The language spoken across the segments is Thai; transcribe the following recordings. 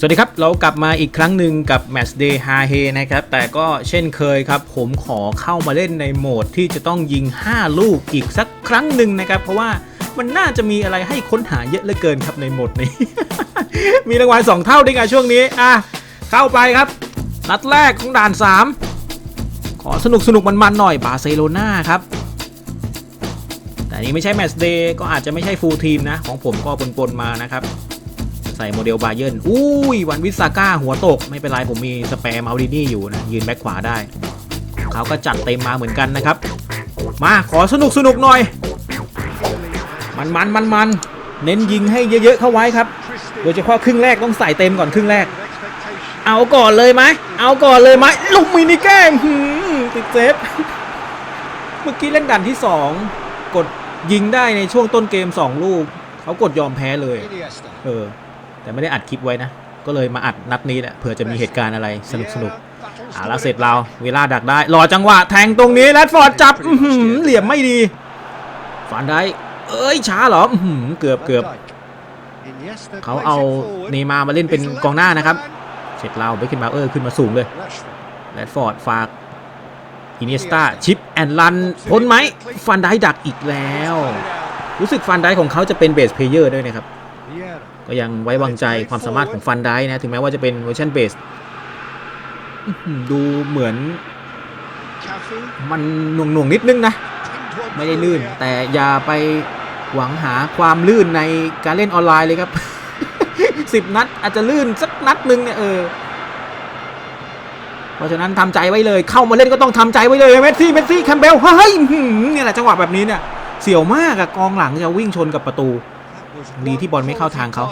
สวัสดีครับ เรากลับมาอีกครั้งหนึ่งกับ Match Day h a h e นะครับ แต่ก็เช่นเคยครับ ผมขอเข้ามาเล่นในโหมดที่จะต้องยิง 5 ลูกอีกสักครั้งหนึ่งนะครับ เพราะว่ามันน่าจะมีอะไรให้ค้นหาเยอะเหลือเกินครับในโหมดนี้ มีรางวัล2เท่าด้วยไงช่วงนี้ อะ เข้าไปครับ นัดแรกของด่าน 3 ขอสนุกสนุกมันๆหน่อยบาร์เซโลนาครับ แต่อันนี้ไม่ใช่แมตช์เดย์ก็อาจจะไม่ใช่ฟูลทีมนะ ของผมก็ปนๆมานะครับ ใส่โมเดลบาเยนอุ้ยวันวิสาก้าหัวตก ไม่เป็นไรผมมีสเปรมาดินี่อยู่นะ ยืนแบ็คขวาได้ เขาก็จัดเต็มมาเหมือนกันนะครับ มาขอสนุกสนุกหน่อย มันมันมันมันเน้นยิงให้เยอะๆเข้าไว้ครับ โดยเฉพาะครึ่งแรกต้องใส่เต็มก่อนครึ่งแรก เอาก่อนเลยไหมเอาก่อนเลยไหมลุกมินิแก้มหืมติดเซฟเมื่อกี้เล่นด่านที่ 2 กดยิงได้ในช่วงต้นเกม 2 ลูก เขากดยอมแพ้เลย เออ แต่ไม่ได้อัดคลิปไว้นะ ก็เลยมาอัดนัดนี้แหละเผื่อจะมีเหตุการณ์อะไรสนุกสนุกๆอ่าล้วเสร็จเราเวลาดักได้รอจังหวะแทงตรงนี้แรดฟอร์ดจับเหลี่ยมไม่ดีฝันได้ เอ้ยช้าเหรอเกือบเกือบเขาเอาเนย์มามาเล่นเป็นกองหน้านะครับ เสร็จเราไปขึ้นมาเออขึ้นมาสูงเลยแรดฟอร์ดฝากอินเนสตาชิปแอนลันพ้นไหมฟันได้ดักอีกแล้ว รู้สึกฟันได้ของเขาจะเป็นเบสเพลเยอร์ด้วยนะครับ ก็ยังไว้วางใจความสามารถของฟันได้นะ ถึงแม้ว่าจะเป็นเวอร์ชันเบสดูเหมือน มันหน่วงหน่วงๆนิดนึงนะ ไม่ได้ลื่น แต่อย่าไปหวังหาความลื่นในการเล่นออนไลน์เลยครับสิบนัดอาจจะลื่นสักนัดหนึ่งเนี่ยเออเพราะฉะนั้นทำใจไว้เลย เข้ามาเล่นก็ต้องทำใจไว้เลยเมสซี่เมสซี่แคมเบลเฮ้ยเนี่ยแหละจังหวะแบบนี้เนี่ยเสี่ยวมากอะกองหลังจะวิ่งชนกับประตู ดีที่บอลไม่เข้าทางเขา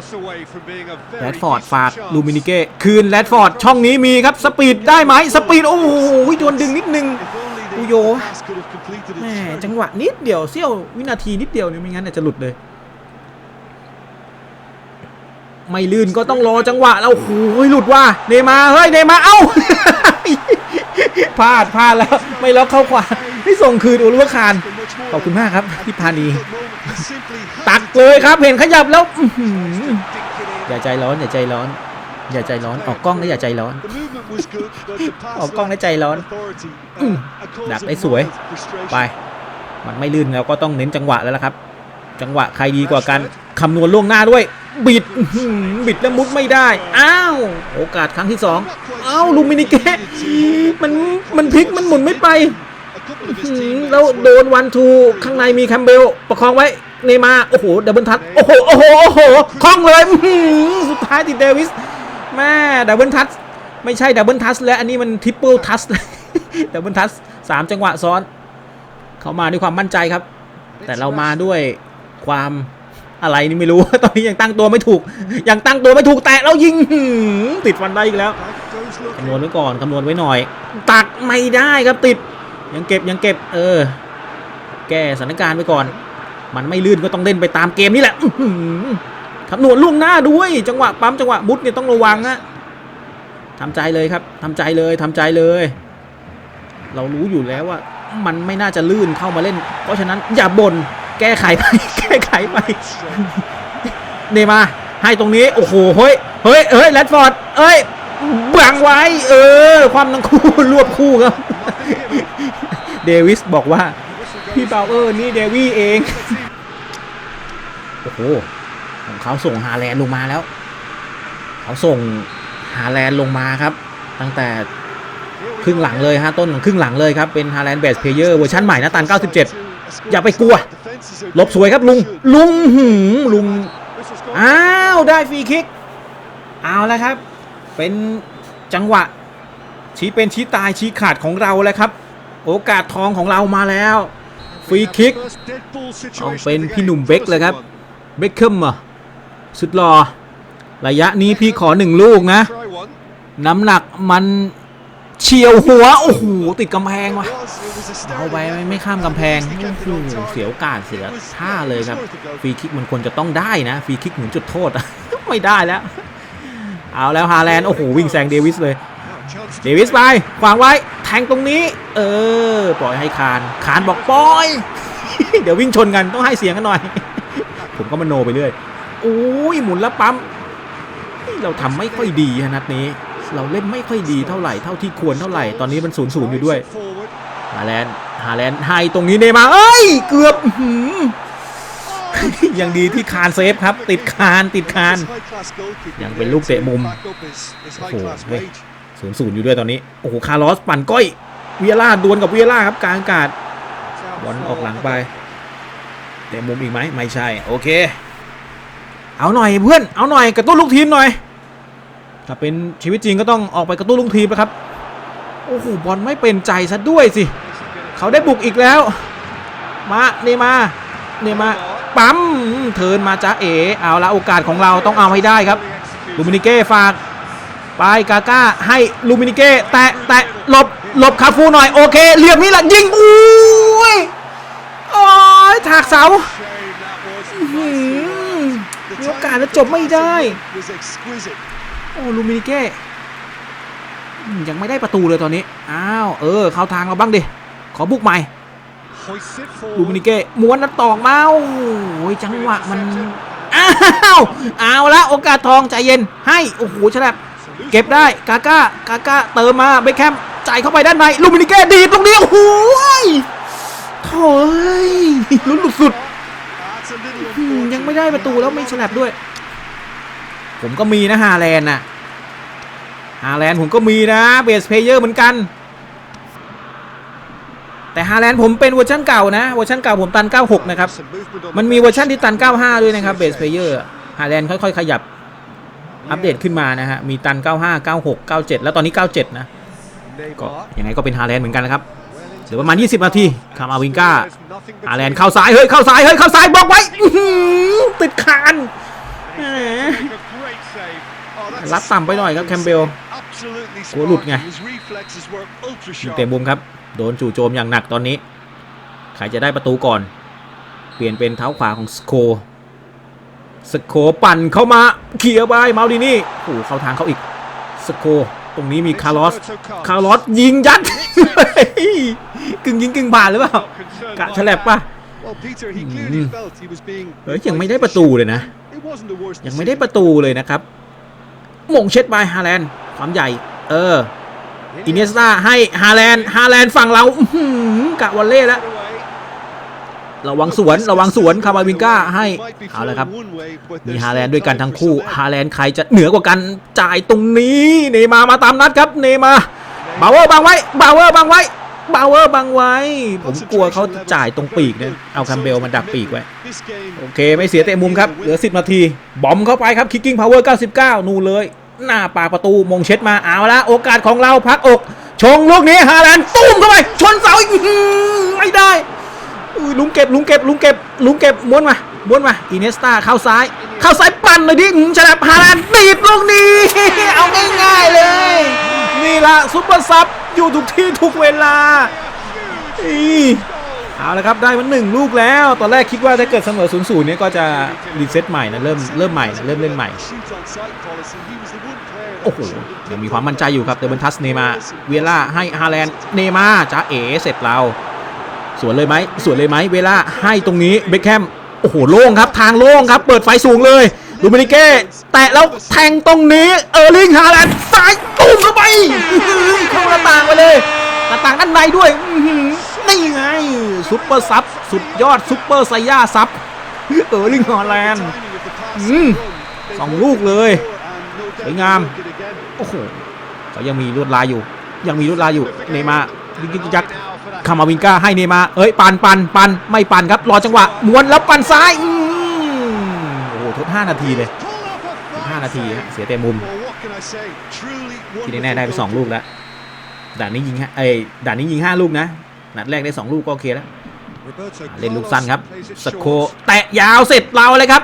แรดฟอร์ดฝากลูมินิเก้คืนแรดฟอร์ดช่องนี้มีครับสปีดได้ไหมสปีดโอ้โหโดนดึงนิดนึงอุโยแหมจังหวะนิดเดียวเสี้ยววินาทีนิดเดียวเนี่ยไม่งั้นอาจจะหลุดเลย ไม่ลื่นก็ต้องรอจังหวะแล้วโอ้โหหลุดว่าเนย์มาร์เฮ้ยเนย์มาร์เอ้าพลาดพลาดแล้วไม่ล็อกเข้าขวาไม่ส่งคืนอุลุวคารขอบคุณมากครับพี่พานี ตักเลยครับเห็นขยับแล้วอย่าใจร้อนอย่าใจร้อน อย่าใจร้อนออกกล้องแล้วอย่าใจร้อน ออกกล้องแล้วใจร้อนดักได้สวยไปมันไม่ลื่นแล้วก็ต้องเน้นจังหวะแล้วล่ะครับ จังหวะใครดีกว่ากันคำนวณล่วงหน้าด้วย บิดบิดแล้วมุดไม่ได้ อ้าว โอกาสครั้งที่สองอ้าวลูมินิเกะมันมันพลิกมันหมุนไม่ไป แล้วโดนวันทูข้างในมีแคมเบลประคองไว้เนมาโอ้โหดับเบิลทัชโอ้โหโอ้โหโอ้โหคล่องเลยสุดท้ายติดเดวิสแม่ดับเบิลทัชไม่ใช่ดับเบิลทัชแล้วอันนี้มันทริปเปิลทัชดับเบิลทัชสามจังหวะซ้อน เขามาด้วยความมั่นใจครับ แต่เรามาด้วยความอะไรนี่ไม่รู้ ตอนนี้ยังตั้งตัวไม่ถูก ยังตั้งตัวไม่ถูกแตะแล้วยิงติดฟันได้อีกแล้วคำนวณไว้ก่อนคำนวณไว้หน่อย ตักไม่ได้ครับติด ยังเก็บยังเก็บ เออ แก้สถานการณ์ไปก่อน มันไม่ลื่นก็ต้องเล่นไปตามเกมนี่แหละอื้อหือคำนวณล่วงหน้าด้วย จังหวะปั๊มจังหวะมุดเนี่ยต้องระวังนะทำใจเลยครับทำใจเลยทำใจเลย เรารู้อยู่แล้วว่า มันไม่น่าจะลื่นเข้ามาเล่น เพราะฉะนั้นอย่าบน่นแก้ไขไปแก้ไขไปเนมาให้ตรงนี้ โอ้โหเฮ้ยเฮ้ยเฮ้ยแรดฟอร์ดเอ้ยบังไว้ เออ ความทั้งคู่รวบคู่ครับ เดวิสบอกว่า พี่เบาเออร์นี่เดวี่เอง โอ้โห ของเขาส่งฮาแลนด์ลงมาแล้ว เขาส่งฮาแลนด์ลงมาครับ ตั้งแต่ครึ่งหลังเลยฮะต้นของครึ่งหลังเลยครับ เป็น Haaland Best Player เวอร์ชันใหม่น้าตัน 97 อย่าไปกลัว ลบสวยครับลุง ลุงหืมลุง อ้าว ได้ฟรีคิก เอาแล้วครับ เป็นจังหวะชี้เป็นชี้ตายชี้ขาดของเราแล้วครับ โอกาสทองของเรามาแล้วฟรีคิกต้องเป็นพี่หนุ่มเบคเลยครับเบคเคมอะสุดหล่อระยะนี้พี่ขอหนึ่งลูกนะ น้ำหนักมันเฉียวหัว โอ้โห ติดกำแพงว่ะเอาไปไม่ไม่ข้ามกำแพงโอ้โหเสียโอกาสเสียท่าเลยครับฟรีคิกมันควรจะต้องได้นะฟรีคิกเหมือนจุดโทษอะไม่ได้แล้ว เอาแล้วฮาแลนด์โอ้โห วิ่งแซงเดวิสเลย เดวิสไปขวางไว้ แทงตรงนี้ เออ ปล่อยให้คาน คานบอกปล่อย เดี๋ยววิ่งชนกันต้องให้เสียงกันหน่อย ผมก็มโนไปเรื่อยโอ้ยหมุนแล้วปั๊มเราทำไม่ค่อยดีฮะนัดนี้ เราเล่นไม่ค่อยดีเท่าไหร่เท่าที่ควรเท่าไหร่ตอนนี้มันศูนย์ศูนย์อยู่ด้วยฮาแลนด์ฮาแลนด์ให้ตรงนี้เนมาเอ้ย เกือบยังดีที่คานเซฟครับ ติดคานติดคาน ยังเป็นลูกเตะมุมโอ้โหเฮ้ย ศูนย์ศูนย์อยู่ด้วยตอนนี้ โอ้โห คาร์ลอสปั่นก้อย เวียร่าดวลกับเวียร่าครับกลางอากาศบอลออกหลังไปเตะมุมอีกไหมไม่ใช่ โอเค เอาหน่อยเพื่อน เอาหน่อยกระตุ้นลูกทีมหน่อย ถ้าเป็นชีวิตจริงก็ต้องออกไปกระตุ้นลูกทีมนะครับ โอ้โห บอลไม่เป็นใจซะด้วยสิ เขาได้บุกอีกแล้ว มาเนมาร์เนมาปั๊มเทินมาจ้าเอ๋ เอาละโอกาสของเราต้องเอาให้ได้ครับลูมินิเก้ฝาก ไปกาก้าให้ลูมินิเก้แตะแตะหลบหลบคาฟูหน่อยโอเคเหลี่ยมนี้แหละยิงอุ้ยโอ้ยถากเสามีโอกาสแล้วจบไม่ได้โอ้ลูมินิเก้ยังไม่ได้ประตูเลยตอนนี้ อ้าว เออ เข้าทางเราบ้างดิ ขอบุกใหม่ลูมินิเก้ม้วนแล้วตอกมาโอ้ยจังหวะมัน อ้าว เอาละโอกาสทองใจเย็น ให้ โอ้โหฉลับ เก็บได้กาก้ากาก้าเติมมาเบคแคมจ่ายเข้าไปด้านในลูมินิเก้ดีดตรงนี้โอ้โหยโถ่เอ้ยลุ้นสุดๆยังไม่ได้ประตูแล้วไม่ฉลับด้วย ผมก็มีนะฮาแลนด์น่ะฮาแลนด์ผมก็มีนะเบสเพเยอร์เหมือนกัน แต่ฮาแลนด์ผมเป็นเวอร์ชันเก่านะเวอร์ชันเก่าผมตัน 96 นะครับ มันมีเวอร์ชันที่ตัน 95 ด้วยนะครับเบสเพเยอร์ฮาแลนด์ค่อยๆ ขยับ อัปเดตขึ้นมานะฮะ มีตัน 95 96 97 แล้วตอนนี้ 97 นะ ก็ยังไงก็เป็นฮาแลนด์เหมือนกันนะครับเหลือประมาณ 20 นาทีคามาวิงก้าฮาแลนด์เข้าซ้าย เฮ้ย เข้าซ้าย เฮ้ย เข้าซ้ายบอกไว้ติดคานรับต่ำไปหน่อยครับแคมเบลกลัวหลุดไงยิงเตะมุมครับ โดนจู่โจมอย่างหนักตอนนี้ ใครจะได้ประตูก่อน เปลี่ยนเป็นเท้าขวาของสโค สโคปั่นเข้ามาเคลียร์ไปมาดินี่โอ้โหเข้าทางเขาอีกสโคตรงนี้มีคาร์ลอสคาร์ลอสยิงยัดกึ่งยิงกึ่งผ่านหรือเปล่ากะฉลับป่ะเฮ้ยยังไม่ได้ประตูเลยนะ ยังไม่ได้ประตูเลยนะครับหมงเช็ดบายฮาแลนด์ความใหญ่ เอออินเนสตาให้ฮาแลนด์ฮาแลนด์ฝั่งเราอื้อหือกะวอลเล่แล้ว ระวังสวนระวังสวนคามาวิงก้าให้เอาละครับมีฮาแลนด์ด้วยกันทั้งคู่ฮาแลนด์ใครจะเหนือกว่ากันจ่ายตรงนี้เนมามาตามนัดครับเนมาบาวเวอร์บังไว้บาวเวอร์บังไว้บาวเวอร์บังไว้ ผมกลัวเขาจ่ายตรงปีกเนี่ยเอาคัมเบลมาดักปีกไว้ โอเคไม่เสียเตะมุมครับ เหลือ 10 นาที บอมเข้าไปครับคิกกิ้งพาวเวอร์ 99 นู่นเลย หน้าปากประตูมงเช็ดมาเอาละโอกาสของเราพักอก ชงลูกนี้ฮาแลนด์ตุ้มเข้าไป ชนเสาอีกไม่ได้ อุ้ยลุงเก็บลุงเก็บลุงเก็บลุงเก็บม้วนมาม้วนมาอินเนสตาเข้าซ้าย เข้าซ้ายปั่นเลยดิอื้อฉลับฮาแลนด์บีบลูกนี้เอาง่ายๆเลย นี่ละซุปเปอร์ซับอยู่ทุกที่ทุกเวลาอีเอาละครับได้มันหนึ่งลูกแล้ว ตอนแรกคิดว่าถ้าเกิดเสมอ0ูนย์ศูนย์เนี่ยก็จะรีเซ็ตใหม่นะเริ่มเริ่มใหม่นะเริ่มเล่นใหม่ โอ้โหยังมีความมั่นใจอยู่ครับเดบันทัสเนมาเวล่าให้ฮาแลนด์เนมาจ้าเอเสร็จเรา สวนเลยไหมสวนเลยไหมเวลาให้ตรงนี้เบคแฮมโอ้โหโล่งครับ ทางโล่งครับ เปิดไฟสูงเลยลูมินิเก้แตะแล้วแทงตรงนี้เออร์ลิงฮาแลนด์ซ้ายตุ้มเข้าไปเข้าหน้าต่างไปเลยหน้าต่างด้านในด้วยนี่ไงซุปเปอร์ซับสุดยอดซุปเปอร์ไซย่าซับเออร์ลิงฮาแลนด์อืมสองลูกเลยสวยงามโอ้โหเขายังมีลวดลายอยู่ ยังมีลวดลายอยู่เนมายิงยิงยัก คามาวิงก้าให้เนย์มาเอ้ยปันปันปันไม่ปันครับ รอจังหวะม้วนแล้วปันซ้ายโอ้โหทด5 นาทีเลย 5 นาทีฮะเสียเตะมุมที่แน่ๆได้ไป 2 ลูกแล้วด่านนี้ยิงฮะเอ้ยด่านนี้ยิง 5 ลูกนะ นัดแรกได้ 2 ลูกก็โอเคแล้ว เล่นลูกสั้นครับสโคแตะยาวเสร็จเราเลยครับ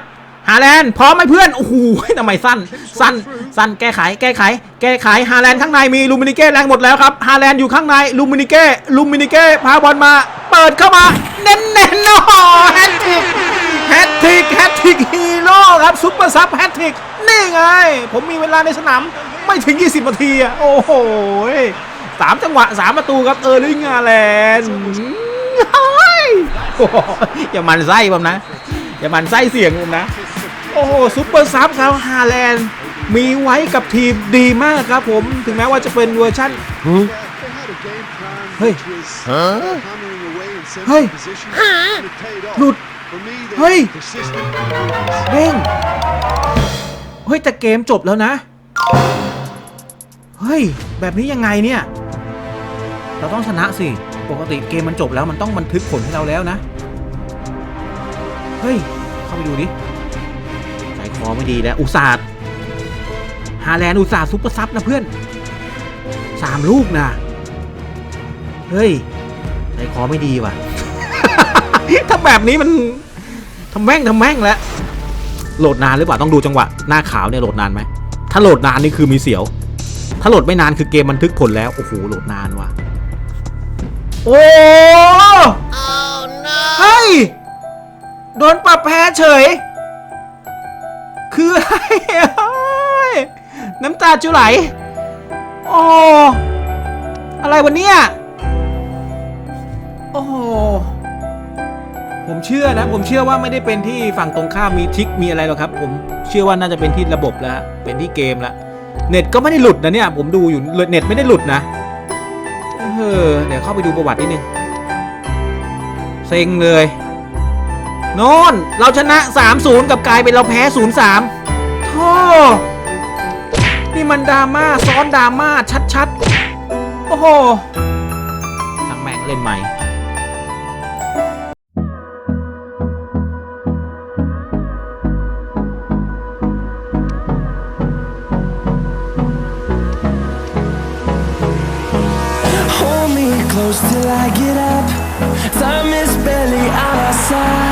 ฮาแลนด์พร้อมไหมเพื่อน โอ้โหทำไมสั้น สั้น สั้น แก้ไข แก้ไข แก้ไข ฮาแลนด์ข้างในมีลูมินิเก้แรงหมดแล้วครับ ฮาแลนด์อยู่ข้างในลูมินิเก้ลูมินิเก้พาบอลมา เปิดเข้ามา เน้นเน้นโอ้โหแฮตทิก แฮตทิก แฮตทิกฮีโร่ครับซุปเปอร์ซับแฮตทิก นี่ไง ผมมีเวลาในสนามไม่ถึง 20นาทีอะโอ้โหสามจังหวะสามประตูครับเออร์ลิงฮาแลนด์เฮ้ยโอ้โหอย่ามันไส้ผมนะ อย่ามันไส้เสียงผมนะ โอ้โหซุปเปอร์ซับครับฮาแลนด์มีไว้กับทีมดีมากครับผม ถึงแม้ว่าจะเป็นเวอร์ชั่น เฮ้ย เฮ้เฮ้ยยหลุด เฮ้เฮ้ยยเร่งเฮ้ย แต่เกมจบแล้วนะ เฮ้ย แบบนี้ยังไงเนี่ย เราต้องชนะสิ ปกติเกมมันจบแล้วมันต้องบันทึกผลให้เราแล้วนะ เฮ้ย เข้าไปดูดิ ใจคอไม่ดีแล้วอุตส่าห์ฮาแลนด์อุตส่าห์ซุปเปอร์ซับนะเพื่อนสามลูกนะ เฮ้ยใจคอไม่ดีว่ะ ถ้าแบบนี้มันทำแม่งทำแม่งแล้ว โหลดนานหรือเปล่าต้องดูจังหวะ หน้าขาวเนี่ยโหลดนานไหม ถ้าโหลดนานนี่คือมีเสียว ถ้าโหลดไม่นานคือเกมบันทึกผลแล้ว โอ้โหโหลดนานว่ะ โอ้เฮ้ย โดนปรับแพ้เฉย คืออะไรเฮ้ยน้ำตาจะไหลโอ้อะไรวันเนี้ยโอ้ผมเชื่อนะ ผมเชื่อว่าไม่ได้เป็นที่ฝั่งตรงข้ามมีทิกมีอะไรหรอกครับ ผมเชื่อว่าน่าจะเป็นที่ระบบแล้วเป็นที่เกมแล้วเน็ตก็ไม่ได้หลุดนะเนี่ย ผมดูอยู่เน็ตไม่ได้หลุดนะเออเดี๋ยวเข้าไปดูประวัตินิดนึงเซ็งเลย โน่นเราชนะ 3-0 กับกลายเป็นเราแพ้ 0-3โธ่นี่มันดราม่าซ้อนดราม่าชัดๆ โอ้โหทั้งแม่งเล่นใหม่ Hold me close till I get up. Time is barely on our side.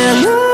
Hello